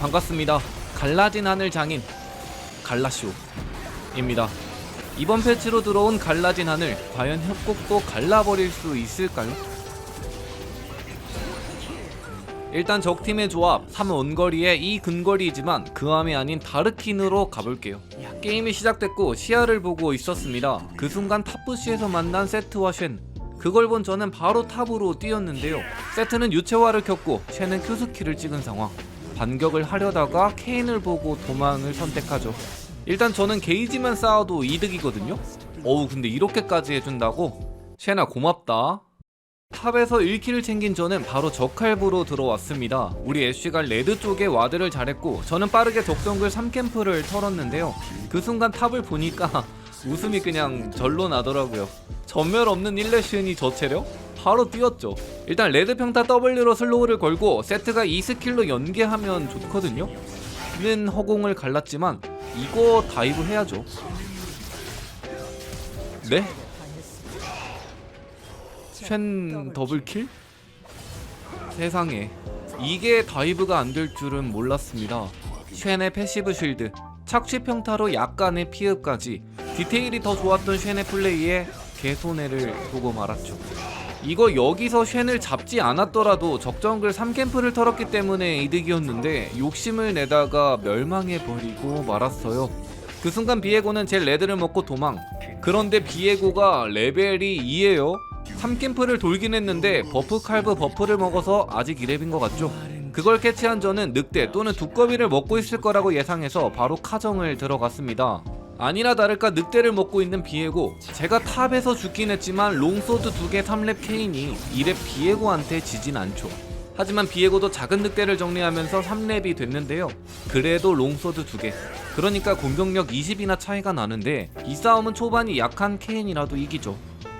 반갑습니다. 갈라진 하늘 장인 갈라쇼입니다. 이번 패치로 들어온 갈라진 하늘 과연 협곡도 갈라버릴 수 있을까요? 일단 적팀의 조합 3원거리에 이 근거리이지만 그함이 아닌 다르킨으로 가볼게요 게임이 시작됐고 시야를 보고 있었습니다 그 순간 탑부시에서 만난 세트와 쉔 그걸 본 저는 바로 탑으로 뛰었는데요 세트는 유채화를 켰고 쉔은 큐스키를 찍은 상황 반격을 하려다가 케인을 보고 도망을 선택하죠 일단 저는 게이지만 쌓아도 이득이거든요 어우 근데 이렇게까지 해준다고? 쉔아 고맙다 탑에서 1킬을 챙긴 저는 바로 적할부로 들어왔습니다. 우리 애쉬가 레드 쪽에 와드를 잘했고 저는 빠르게 적정글 3캠프를 털었는데요. 그 순간 탑을 보니까 웃음이 그냥 절로 나더라고요. 전멸 없는 1레션이 저 체력? 바로 뛰었죠. 일단 레드 평타 W로 슬로우를 걸고 세트가 이 스킬로 연계하면 좋거든요. 는 허공을 갈랐지만 이거 다이브 해야죠. 네? 쉔 더블킬? 세상에 이게 다이브가 안 될 줄은 몰랐습니다 쉔의 패시브 쉴드 착취 평타로 약간의 피흡까지 디테일이 더 좋았던 쉔의 플레이에 개손해를 보고 말았죠 이거 여기서 쉔을 잡지 않았더라도 적정글 3캠프를 털었기 때문에 이득이었는데 욕심을 내다가 멸망해버리고 말았어요 그 순간 비에고는 제 레드를 먹고 도망 그런데 비에고가 레벨이 2예요 3캠프를 돌긴 했는데 버프 칼브 버프를 먹어서 아직 2렙인 것 같죠? 그걸 캐치한 저는 늑대 또는 두꺼비를 먹고 있을 거라고 예상해서 바로 카정을 들어갔습니다. 아니나 다를까 늑대를 먹고 있는 비에고 제가 탑에서 죽긴 했지만 롱소드 2개 3렙 케인이 2렙 비에고한테 지진 않죠. 하지만 비에고도 작은 늑대를 정리하면서 3렙이 됐는데요. 그래도 롱소드 2개. 그러니까 공격력 20이나 차이가 나는데 이 싸움은 초반이 약한 케인이라도 이기죠.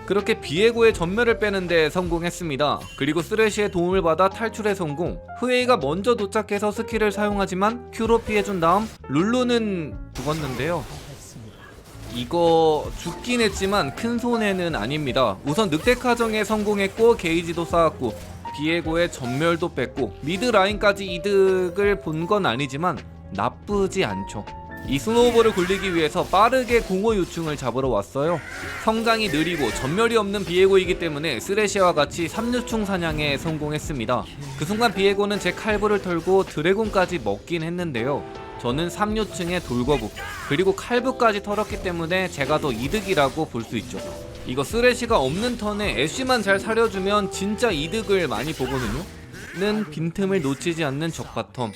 그렇게 비에고의 전멸을 빼는데 성공했습니다. 그리고 쓰레쉬의 도움을 받아 탈출에 성공. 후에이가 먼저 도착해서 스킬을 사용하지만 큐로 피해준 다음 룰루는 죽었는데요. 이거 죽긴 했지만 큰 손해는 아닙니다. 우선 늑대 카정에 성공했고 게이지도 쌓았고 비에고의 전멸도 뺐고 미드 라인까지 이득을 본 건 아니지만 나쁘지 않죠. 이 스노우볼을 굴리기 위해서 빠르게 공허 유충을 잡으러 왔어요. 성장이 느리고 전멸이 없는 비에고이기 때문에 쓰레시와 같이 3유충 사냥에 성공했습니다. 그 순간 비에고는 제 칼부를 털고 드래곤까지 먹긴 했는데요. 저는 3유층의 돌거북 그리고 칼부까지 털었기 때문에 제가 더 이득이라고 볼 수 있죠. 이거 쓰레시가 없는 턴에 애쉬만 잘 사려주면 진짜 이득을 많이 보거든요. 는 빈틈을 놓치지 않는 적바텀.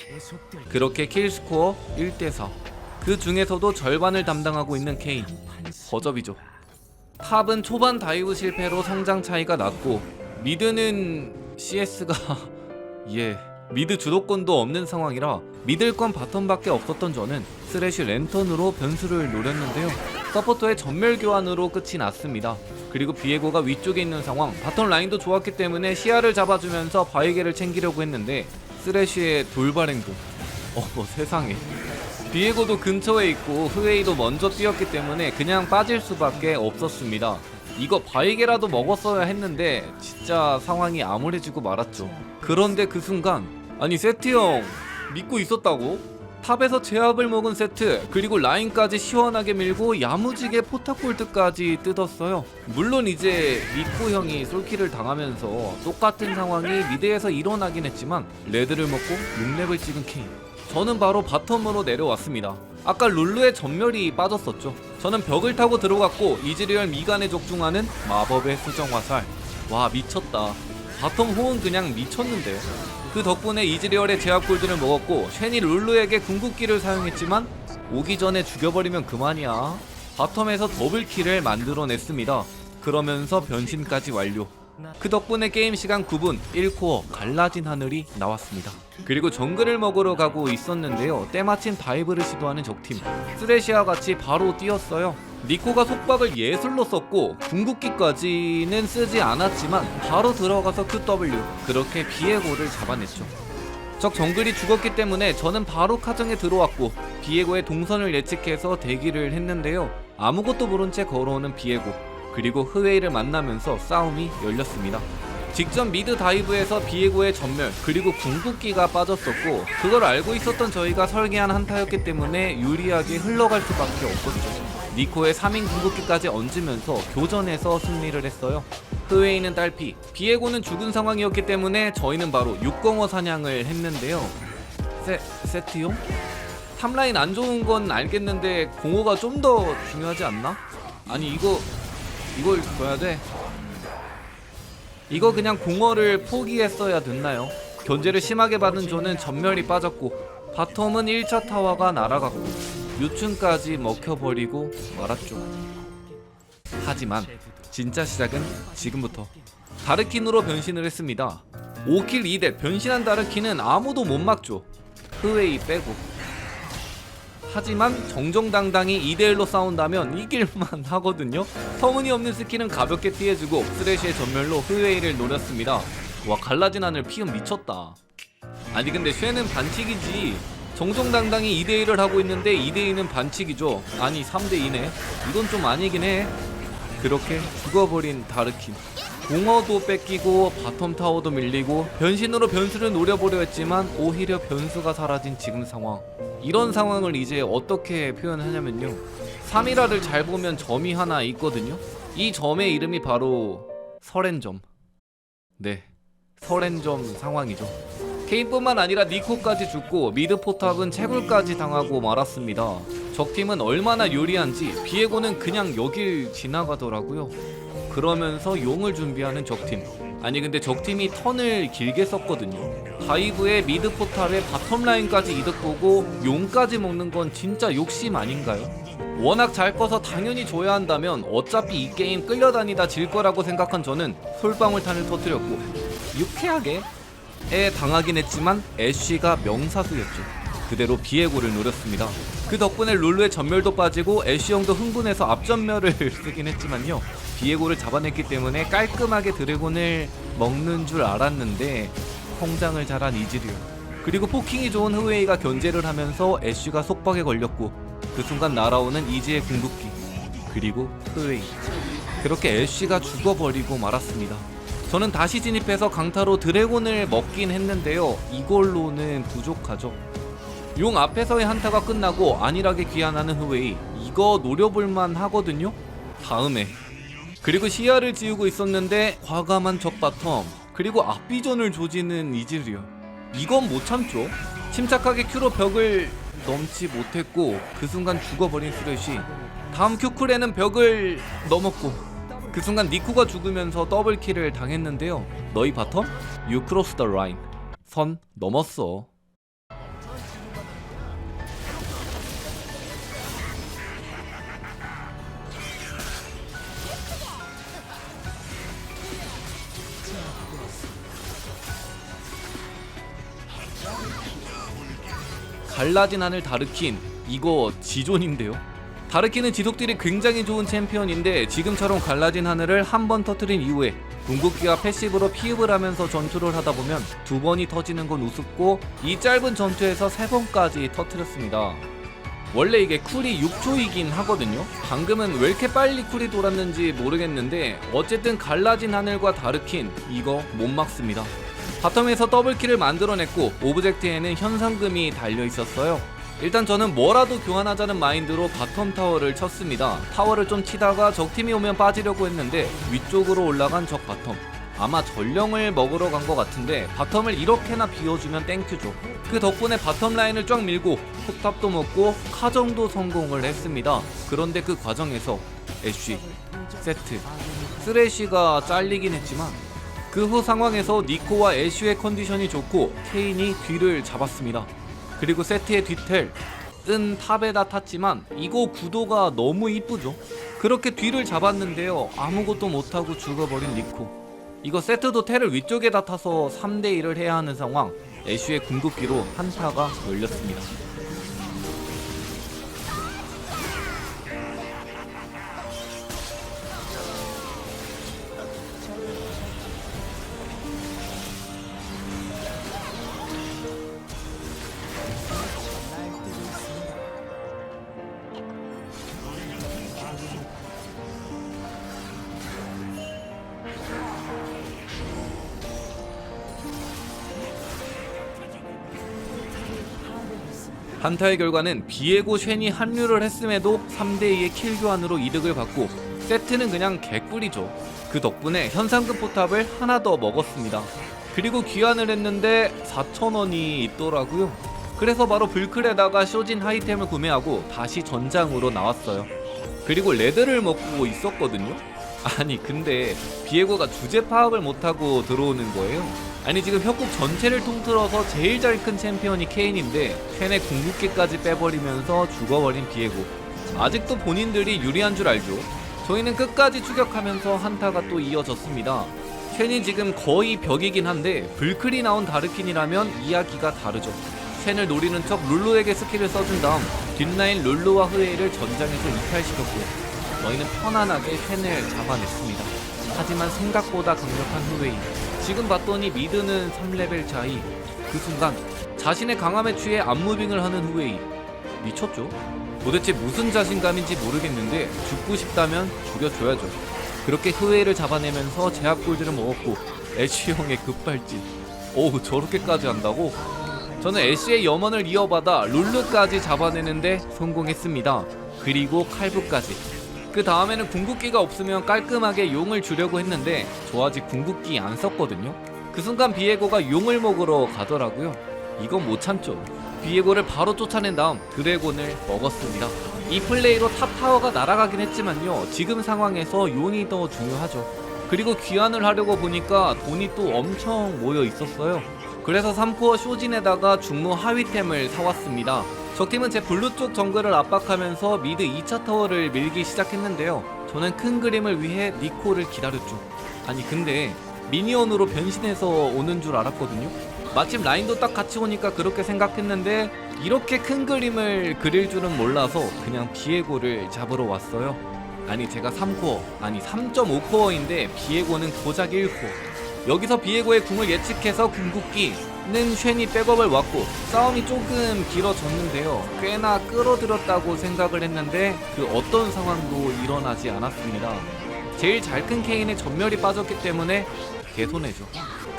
그렇게 킬스코어 1대4 그 중에서도 절반을 담당하고 있는 케인. 버접이죠. 탑은 초반 다이브 실패로 성장 차이가 났고 미드는 CS가 예 미드 주도권도 없는 상황이라 믿을 건 바텀밖에 없었던 저는 쓰레쉬 랜턴으로 변수를 노렸는데요 서포터의 전멸 교환으로 끝이 났습니다 그리고 비에고가 위쪽에 있는 상황 바텀 라인도 좋았기 때문에 시야를 잡아주면서 바이게를 챙기려고 했는데 쓰레쉬의 돌발 행동 어머 세상에 비에고도 근처에 있고 흐웨이도 먼저 뛰었기 때문에 그냥 빠질 수밖에 없었습니다. 이거 바이게라도 먹었어야 했는데 진짜 상황이 암울해지고 말았죠. 그런데 그 순간 아니 세트 형 믿고 있었다고? 탑에서 제압을 먹은 세트 그리고 라인까지 시원하게 밀고 야무지게 포탑골드까지 뜯었어요. 물론 이제 미코 형이 솔킬을 당하면서 똑같은 상황이 미드에서 일어나긴 했지만 레드를 먹고 6렙을 찍은 케인. 저는 바로 바텀으로 내려왔습니다. 아까 룰루의 전멸이 빠졌었죠. 저는 벽을 타고 들어갔고 이즈리얼 미간에 적중하는 마법의 수정 화살. 와 미쳤다. 바텀 호응 그냥 미쳤는데요. 그 덕분에 이즈리얼의 제압 골드를 먹었고 쉔이 룰루에게 궁극기를 사용했지만 오기 전에 죽여버리면 그만이야. 바텀에서 더블킬을 만들어냈습니다. 그러면서 변신까지 완료. 그 덕분에 게임 시간 9분 1코어 갈라진 하늘이 나왔습니다. 그리고 정글을 먹으러 가고 있었는데요. 때마침 다이브를 시도하는 적팀 쓰레시아 같이 바로 뛰었어요. 니코가 속박을 예술로 썼고 궁극기까지는 쓰지 않았지만 바로 들어가서 QW 그렇게 비에고를 잡아냈죠. 적 정글이 죽었기 때문에 저는 바로 카정에 들어왔고 비에고의 동선을 예측해서 대기를 했는데요. 아무것도 모른 채 걸어오는 비에고 그리고 흐웨이를 만나면서 싸움이 열렸습니다. 직전 미드 다이브에서 비에고의 전멸 그리고 궁극기가 빠졌었고 그걸 알고 있었던 저희가 설계한 한타였기 때문에 유리하게 흘러갈 수밖에 없었죠. 니코의 3인 궁극기까지 얹으면서 교전에서 승리를 했어요. 흐웨이는 딸피, 비에고는 죽은 상황이었기 때문에 저희는 바로 육공어 사냥을 했는데요. 세, 세트요? 탑라인 안 좋은 건 알겠는데 공허가 좀 더 중요하지 않나? 아니 이거 이걸 줘야 돼. 이거 그냥 공허를 포기했어야 됐나요? 견제를 심하게 받은 조는 전멸이 빠졌고 바텀은 1차 타워가 날아갔고 유충까지 먹혀버리고 말았죠. 하지만 진짜 시작은 지금부터 다르킨으로 변신을 했습니다. 5킬 2대 변신한 다르킨은 아무도 못 막죠. 흐웨이 빼고 하지만 정정당당히 2대1로 싸운다면 이길만 하거든요 터무니없는 스킬은 가볍게 피해주고 쓰레쉬의 전멸로 흐웨이를 노렸습니다 와 갈라진 하늘 피음 미쳤다 아니 근데 쉐는 반칙이지 정정당당히 2대1을 하고 있는데 2대2는 반칙이죠. 아니 3대2네. 이건 좀 아니긴 해. 그렇게 죽어버린 다르킨 공허도 뺏기고 바텀 타워도 밀리고 변신으로 변수를 노려보려 했지만 오히려 변수가 사라진 지금 상황. 이런 상황을 이제 어떻게 표현하냐면요. 3일화를 잘 보면 점이 하나 있거든요. 이 점의 이름이 바로 설엔점. 네. 설엔점 상황이죠 케인뿐만 아니라 니코까지 죽고 미드 포탑은 채굴까지 당하고 말았습니다. 적팀은 얼마나 유리한지 비에고는 그냥 여길 지나가더라고요. 그러면서 용을 준비하는 적팀. 아니 근데 적팀이 턴을 길게 썼거든요. 다이브에 미드 포탑에 바텀 라인까지 이득 보고 용까지 먹는 건 진짜 욕심 아닌가요? 워낙 잘 꺼서 당연히 줘야 한다면 어차피 이 게임 끌려다니다 질 거라고 생각한 저는 솔방울탄을 터뜨렸고 유쾌하게 에 당하긴 했지만 애쉬가 명사수였죠. 그대로 비에고를 노렸습니다. 그 덕분에 룰루의 전멸도 빠지고 애쉬 형도 흥분해서 앞전멸을 쓰긴 했지만요. 비에고를 잡아냈기 때문에 깔끔하게 드래곤을 먹는 줄 알았는데 성장을 잘한 이즈리오 그리고 포킹이 좋은 흐웨이가 견제를 하면서 애쉬가 속박에 걸렸고 그 순간 날아오는 이즈의 궁극기 그리고 흐웨이. 그렇게 애쉬가 죽어버리고 말았습니다 저는 다시 진입해서 강타로 드래곤을 먹긴 했는데요. 이걸로는 부족하죠. 용 앞에서의 한타가 끝나고 안일하게 귀환하는 흐웨이 이거 노려볼만 하거든요. 다음에. 그리고 시야를 지우고 있었는데 과감한 적바텀 그리고 앞비전을 조지는 이즈리얼. 이건 못 참죠. 침착하게 큐로 벽을 넘지 못했고 그 순간 죽어버린 쓰레쉬. 다음 큐쿨에는 벽을 넘었고 그 순간 니쿠가 죽으면서 더블킬을 당했는데요. 너희 바텀? You cross the line. 선 넘었어. 갈라진 하늘 다르킨 이거 지존인데요 다르킨은 지속딜이 굉장히 좋은 챔피언인데 지금처럼 갈라진 하늘을 한 번 터트린 이후에 궁극기와 패시브로 피흡을 하면서 전투를 하다 보면 두 번이 터지는 건 우습고 이 짧은 전투에서 세 번까지 터트렸습니다. 원래 이게 쿨이 6초이긴 하거든요. 방금은 왜 이렇게 빨리 쿨이 돌았는지 모르겠는데 어쨌든 갈라진 하늘과 다르킨 이거 못 막습니다. 바텀에서 더블킬을 만들어냈고 오브젝트에는 현상금이 달려 있었어요. 일단 저는 뭐라도 교환하자는 마인드로 바텀 타워를 쳤습니다. 타워를 좀 치다가 적팀이 오면 빠지려고 했는데 위쪽으로 올라간 적 바텀. 아마 전령을 먹으러 간 것 같은데 바텀을 이렇게나 비워주면 땡큐죠. 그 덕분에 바텀 라인을 쫙 밀고 포탑도 먹고 카정도 성공을 했습니다. 그런데 그 과정에서 애쉬, 세트, 쓰레쉬가 잘리긴 했지만 그 후 상황에서 니코와 애쉬의 컨디션이 좋고 케인이 뒤를 잡았습니다. 그리고 세트의 뒤텔 뜬 탑에다 탔지만 이거 구도가 너무 이쁘죠? 그렇게 뒤를 잡았는데요. 아무것도 못하고 죽어버린 니코. 이거 세트도 텔을 위쪽에다 타서 3대1을 해야 하는 상황. 애쉬의 궁극기로 한타가 열렸습니다. 한타의 결과는 비에고 쉔이 합류를 했음에도 3대2의 킬 교환으로 이득을 받고 세트는 그냥 개꿀이죠. 그 덕분에 현상금 포탑을 하나 더 먹었습니다. 그리고 귀환을 했는데 4,000원이 있더라고요. 그래서 바로 불클에다가 쇼진 하이템을 구매하고 다시 전장으로 나왔어요. 그리고 레드를 먹고 있었거든요. 아니 근데 비에고가 주제 파악을 못하고 들어오는 거예요. 아니 지금 협곡 전체를 통틀어서 제일 잘 큰 챔피언이 케인인데 캔의 궁극기까지 빼버리면서 죽어버린 비에고. 아직도 본인들이 유리한 줄 알죠. 저희는 끝까지 추격하면서 한타가 또 이어졌습니다. 쉔이 지금 거의 벽이긴 한데 불클이 나온 다르킨이라면 이야기가 다르죠. 쉔을 노리는 척 룰루에게 스킬을 써준 다음 뒷라인 룰루와 흐웨이를 전장에서 이탈시켰고 저희는 편안하게 쉔을 잡아냈습니다. 하지만 생각보다 강력한 흐웨이 지금 봤더니 미드는 3레벨 차이 그 순간 자신의 강함에 취해 안무빙을 하는 흐웨이 미쳤죠? 도대체 무슨 자신감인지 모르겠는데 죽고 싶다면 죽여줘야죠. 그렇게 흐웨이를 잡아내면서 제압 골드를 먹었고 애쉬 형의 급발진. 오우 저렇게까지 한다고? 저는 애쉬의 염원을 이어받아 룰루까지 잡아내는데 성공했습니다. 그리고 칼부까지. 그 다음에는 궁극기가 없으면 깔끔하게 용을 주려고 했는데 저 아직 궁극기 안 썼거든요. 그 순간 비에고가 용을 먹으러 가더라고요. 이건 못 참죠. 비에고를 바로 쫓아낸 다음 드래곤을 먹었습니다. 이 플레이로 탑 타워가 날아가긴 했지만요. 지금 상황에서 용이 더 중요하죠. 그리고 귀환을 하려고 보니까 돈이 또 엄청 모여 있었어요. 그래서 3코어 쇼진에다가 중무 하위템을 사왔습니다. 적팀은 제 블루 쪽 정글을 압박하면서 미드 2차 타워를 밀기 시작했는데요. 저는 큰 그림을 위해 니코를 기다렸죠. 아니 근데 미니언으로 변신해서 오는 줄 알았거든요. 마침 라인도 딱 같이 오니까 그렇게 생각했는데 이렇게 큰 그림을 그릴 줄은 몰라서 그냥 비에고를 잡으러 왔어요. 아니 제가 3코어 아니 3.5코어인데 비에고는 고작 1코어. 여기서 비에고의 궁을 예측해서 궁극기 는 쉔이 백업을 왔고 싸움이 조금 길어졌는데요. 꽤나 끌어들였다고 생각을 했는데 그 어떤 상황도 일어나지 않았습니다. 제일 잘 큰 케인의 전멸이 빠졌기 때문에 개손해죠.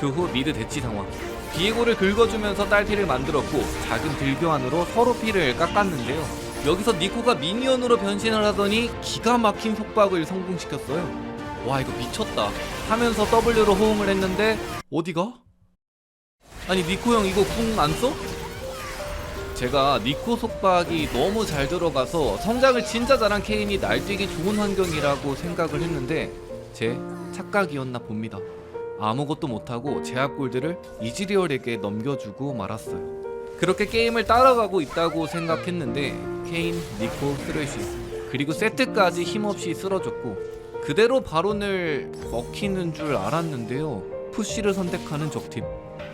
그 후 미드 대치 상황. 비에고를 긁어주면서 딸피를 만들었고 작은 딜교환으로 서로 피를 깎았는데요. 여기서 니코가 미니언으로 변신을 하더니 기가 막힌 속박을 성공시켰어요. 와 이거 미쳤다 하면서 W로 호응을 했는데 어디가? 아니 니코 형 이거 궁 안 써? 제가 니코 속박이 너무 잘 들어가서 성장을 진짜 잘한 케인이 날뛰기 좋은 환경이라고 생각을 했는데 제 착각이었나 봅니다. 아무것도 못하고 제압 골드를 이지리얼에게 넘겨주고 말았어요. 그렇게 게임을 따라가고 있다고 생각했는데 케인, 니코, 쓰레쉬 그리고 세트까지 힘없이 쓰러졌고 그대로 바론을 먹히는 줄 알았는데요. 푸시를 선택하는 적팀.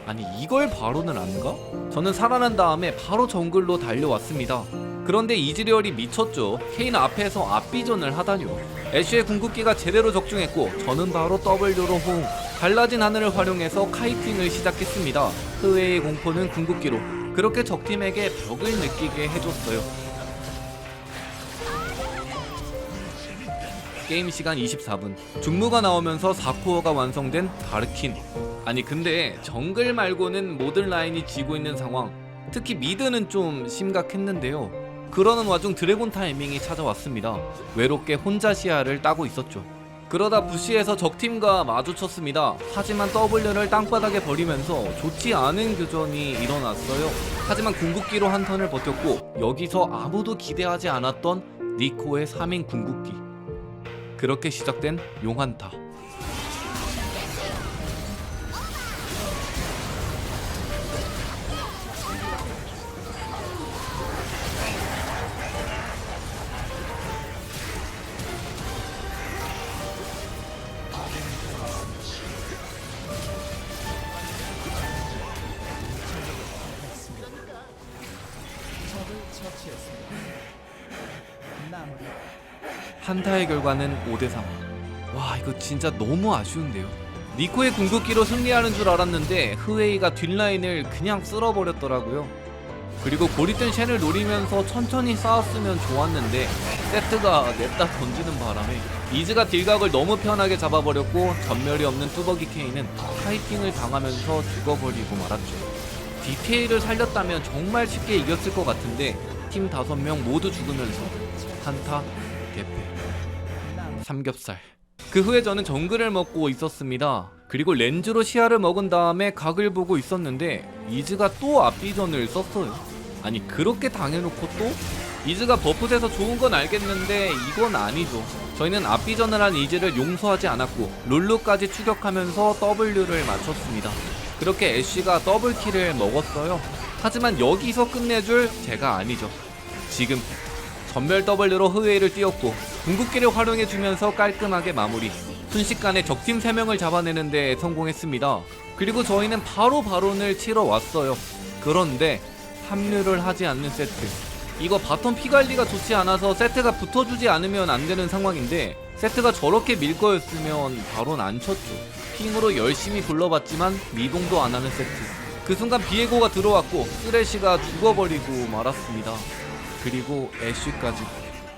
아니 이걸 바론을 안 가? 저는 살아난 다음에 바로 정글로 달려왔습니다. 그런데 이즈리얼이 미쳤죠. 케인 앞에서 앞비전을 하다뇨. 애쉬의 궁극기가 제대로 적중했고 저는 바로 W로 호응. 갈라진 하늘을 활용해서 카이팅을 시작했습니다. 흐웨의 공포는 궁극기로 그렇게 적팀에게 벽을 느끼게 해줬어요. 게임 시간 24분. 중무가 나오면서 4코어가 완성된 다르킨. 아니 근데 정글 말고는 모든 라인이 지고 있는 상황. 특히 미드는 좀 심각했는데요. 그러는 와중 드래곤 타이밍이 찾아왔습니다. 외롭게 혼자 시야를 따고 있었죠. 그러다 부시에서 적팀과 마주쳤습니다. 하지만 W를 땅바닥에 버리면서 좋지 않은 교전이 일어났어요. 하지만 궁극기로 한 턴을 버텼고 여기서 아무도 기대하지 않았던 니코의 3인 궁극기. 그렇게 시작된 용한타. 한타의 결과는 5대 3. 와, 이거 진짜 너무 아쉬운데요. 니코의 궁극기로 승리하는 줄 알았는데 흐웨이가 뒷라인을 그냥 쓸어버렸더라고요. 그리고 고립된 쉔을 노리면서 천천히 싸웠으면 좋았는데 세트가 냈다 던지는 바람에 이즈가 딜각을 너무 편하게 잡아버렸고 전멸이 없는 뚜벅이 케인은 파이팅을 당하면서 죽어버리고 말았죠. 디테일을 살렸다면 정말 쉽게 이겼을 것 같은데 팀 다섯 명 모두 죽으면서 한타 대패. 삼겹살. 그 후에 저는 정글을 먹고 있었습니다. 그리고 렌즈로 시야를 먹은 다음에 각을 보고 있었는데 이즈가 또 앞비전을 썼어요. 아니 그렇게 당해놓고 또? 이즈가 버프돼서 좋은 건 알겠는데 이건 아니죠. 저희는 앞비전을 한 이즈를 용서하지 않았고 룰루까지 추격하면서 W를 맞췄습니다. 그렇게 애쉬가 더블킬을 먹었어요. 하지만 여기서 끝내줄 제가 아니죠 지금 전멸 W로 흐웨이를 띄웠고 궁극기를 활용해주면서 깔끔하게 마무리. 순식간에 적팀 3명을 잡아내는데 성공했습니다. 그리고 저희는 바로 바론을 치러 왔어요. 그런데 합류를 하지 않는 세트. 이거 바텀 피 관리가 좋지 않아서 세트가 붙어주지 않으면 안 되는 상황인데 세트가 저렇게 밀 거였으면 바론 안 쳤죠. 핑으로 열심히 불러봤지만 미동도 안 하는 세트. 그 순간 비에고가 들어왔고 쓰레쉬가 죽어버리고 말았습니다 그리고 애쉬까지.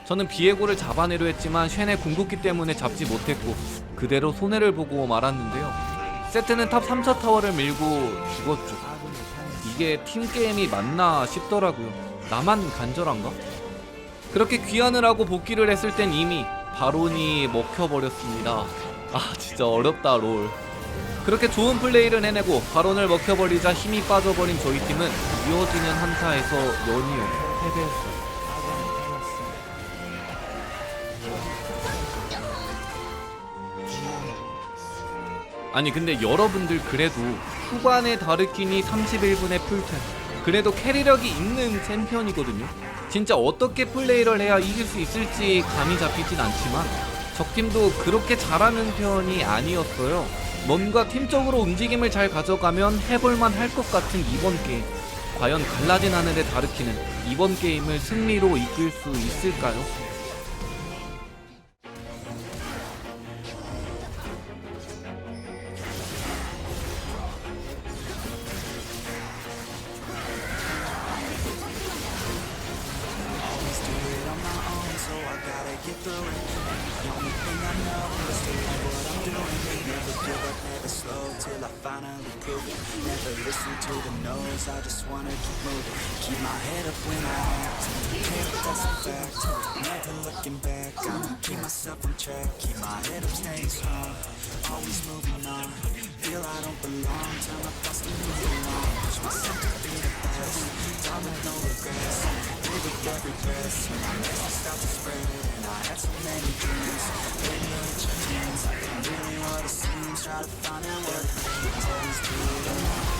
저는 비에고를 잡아내려 했지만 쉔의 궁극기 때문에 잡지 못했고 그대로 손해를 보고 말았는데요. 세트는 탑 3차 타워를 밀고 죽었죠. 이게 팀게임이 맞나 싶더라고요. 나만 간절한가? 그렇게 귀환을 하고 복귀를 했을 땐 이미 바론이 먹혀버렸습니다. 아 진짜 어렵다 롤. 그렇게 좋은 플레이를 해내고 바론을 먹혀버리자 힘이 빠져버린 저희 팀은 이어지는 한타에서 연이어 패배했어요 아니 근데 여러분들 그래도 후반에 다르키니 31분의 풀템. 그래도 캐리력이 있는 챔피언이거든요. 진짜 어떻게 플레이를 해야 이길 수 있을지 감이 잡히진 않지만 적팀도 그렇게 잘하는 편이 아니었어요. 뭔가 팀적으로 움직임을 잘 가져가면 해볼만 할 것 같은 이번 게임 과연 갈라진 하늘의 다르키는 이번 게임을 승리로 이끌 수 있을까요? No's, I just wanna keep moving. Keep my head up when I act. Hey, that's a fact. Never looking back, I'ma keep myself on track. Keep my head up, staying strong. Always moving on. Feel I don't belong, tell my thoughts to move along. Push myself to be the best. Time with no regrets. Live with every breath. See my message start to spread. And I had so many dreams. Maybe with your hands. Really what it seems. Try to find out what it means. Always do it alone.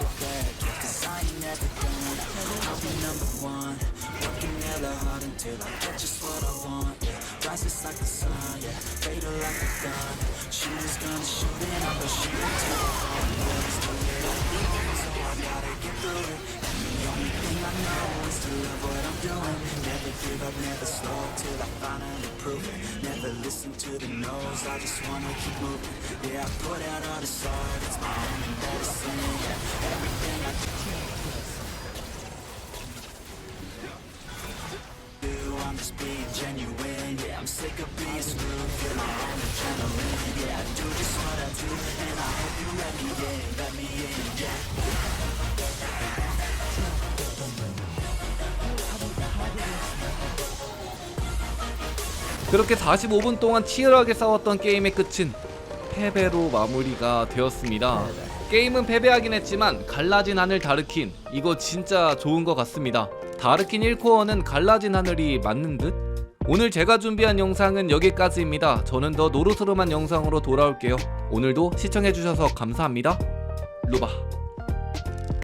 it back. Cause I ain't never done. I'll be number one. Working hella hard until I get just what I want. Yeah, rises like the sun. Yeah, fatal like a gun. Shooters gonna shoot and I'm gonna shoot until the fall. Let's do it all. So I gotta get through it. I know to love what I'm doing. Never give up, never slow till I finally prove it. Never listen to the no's, I just wanna keep moving. Yeah, I put out all this art, everything I do, I'm just being genuine. Yeah, I'm sick of being screwed, feel. Yeah, I do just what I do, and I hope you let me in, let me in. Yeah. 그렇게 45분 동안 치열하게 싸웠던 게임의 끝은 패배로 마무리가 되었습니다. 게임은 패배하긴 했지만 갈라진 하늘 다르킨 이거 진짜 좋은 것 같습니다. 다르킨 1코어는 갈라진 하늘이 맞는 듯? 오늘 제가 준비한 영상은 여기까지입니다. 저는 더 노릇스름한 영상으로 돌아올게요. 오늘도 시청해주셔서 감사합니다. 루바.